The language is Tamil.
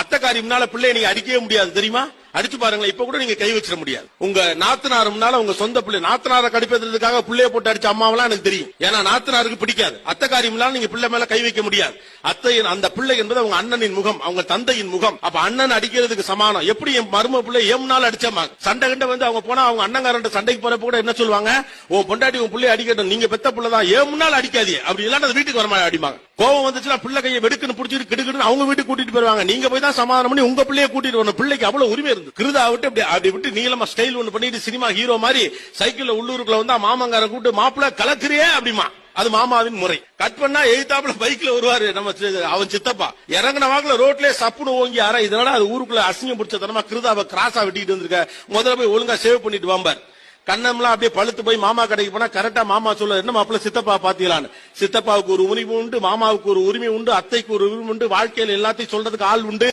அத்தக்காரி முன்னால பிள்ளைய நீங்க அடிக்கவே முடியாது தெரியுமா? அடிச்சு பாருங்களேன் இப்ப கூட நீங்க கை வச்சிட முடியாது. உங்க நாத்தனார் உங்க சொந்த பிள்ளை நாத்தனார கடுப்பேற்றுறதுக்காக பிள்ளைய போட்டு அடிச்ச அம்மாவெல்லாம் எனக்கு தெரியும். ஏன்னா நாத்தனாருக்கு பிடிக்காது. அத்தைக்காரி நீங்க பிள்ளை மேல கை வைக்க முடியாது. அத்தையின் அந்த பிள்ளை என்பது அவங்க அண்ணனின் முகம் அவங்க தந்தையின் முகம். அப்ப அண்ணன் அடிக்கிறதுக்கு சமானம். எப்படி என் மரும பிள்ளை ஏம்னால அடிச்சம்மா? சண்டை கண்ட வந்து அவங்க போனா அவங்க அண்ணங்காரன் சண்டைக்கு போறப்ப கூட என்ன சொல்லுவாங்க? உன் பொண்டாட்டி உன் பிள்ளை அடிக்கட்டும். நீங்க பெத்த பிள்ளை தான். ஏன் முன்னால அப்படி இல்லாட்ட வீட்டுக்கு வரமா அடிப்பாங்க. கோவம் வந்துச்சுன்னா பிள்ளை கையை வெடுக்குன்னு பிடிச்சிட்டு கிடுக்குன்னு அவங்க வீட்டுக்கு கூட்டிட்டு போயிருவாங்க. நீங்க போய் தான் சமாதானம் பண்ணி உங்க பிள்ளைய கூட்டிட்டு வரணும். பிள்ளைக்கு அவ்வளவு உரிமை இருந்து கிருதா விட்டு அப்படி அப்படி விட்டு நீளமா ஸ்டைல் ஒண்ணு பண்ணிட்டு சினிமா ஹீரோ மாதிரி சைக்கிள்ல உள்ளூருக்குள்ள வந்தா மாமங்கார கூட்டு மாப்பிள்ள கலக்குறியே அப்படிமா. அது மாமாவின் முறை. கட் பண்ணா எழுத்தாப்புல பைக்ல வருவாரு நம்ம அவன் சித்தப்பா. இறங்கின வாக்குல ரோட்லயே சப்புனு ஓங்கி ஆற இதனால அது ஊருக்குள்ள அசிங்கம் பிடிச்ச தனமா கிருதாவை கிராஸா வெட்டிட்டு வந்திருக்க. முதல்ல போய் ஒழுங்கா சேவ் பண்ணிட்டு வாம்பார். கண்ணம்லாம் அப்படியே பழுத்து போய் மாமா கடைக்கு போனா கரெக்டா மாமா சொல்ல என்ன மாப்பிள்ள சித்தப்பா பாத்தீங்களான்னு? சித்தப்பாவுக்கு ஒரு உரிமை உண்டு மாமாவுக்கு ஒரு உரிமை உண்டு அத்தைக்கு ஒரு உரிமை உண்டு வாழ்க்கையில் எல்லாத்தையும் சொல்றதுக்கு ஆள் உண்டு.